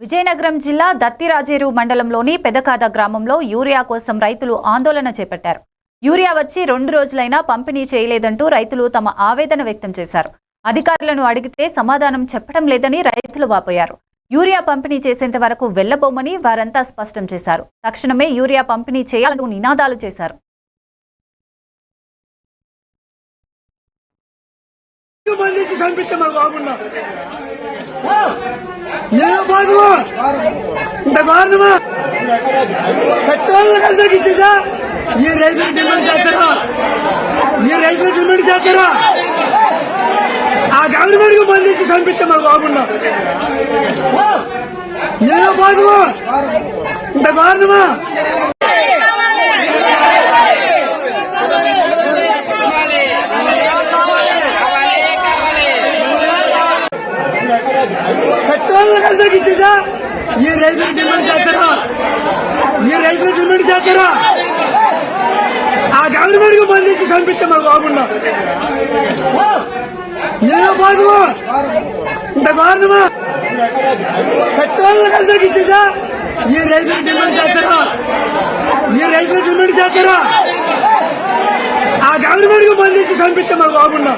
విజయనగరం జిల్లా దత్తిరాజేరు మండలంలోని పెదకాద గ్రామంలో యూరియా కోసం రైతులు ఆందోళన చేపట్టారు. యూరియా వచ్చి రెండు రోజులైనా పంపిణీ చేయలేదంటూ రైతులు తమ ఆవేదన వ్యక్తం చేశారు. అధికారులను అడిగితే సమాధానం చెప్పడం లేదని రైతులు వాపోయారు. యూరియా పంపిణీ చేసేంత వరకు వెళ్ళబోమని వారంతా స్పష్టం చేశారు. తక్షణమే యూరియా పంపిణీ చేయాలంటూ నినాదాలు చేశారు. మందికి చంపిస్తే ఇంత కారణమా చట్టాలకు అందరికి ఇచ్చేసా? ఈ రైతులకు డిమాండ్ చేస్తారా? ఈ రైతులకు డిమాండ్ చేస్తారా? ఆ గవర్నమెంట్కు బంధించి చంపిస్తే మాకు బాగున్నా ఏదో బాగు ఇంత కారణమా చట్టాలకు అందరికి ఇచ్చేసా ఈ రైతులు డిమాండ్ చేస్తారా? ఈ రైతులు డిమాండ్ చేస్తారా? ఆ గవర్నమెంట్కు బంధించి చంపిస్తే మాకు బాగుండా. ఏదో బాగు ఇంత కారణమా చట్టాలకు అందరికి ఇచ్చేసా ఈ రైతులు డిమాండ్ చేస్తారా? ఈ రైతులు డిమాండ్ చేస్తారా? ఆ గవర్నమెంట్కు బంధించి చంపిస్తే మాకు బాగుండా.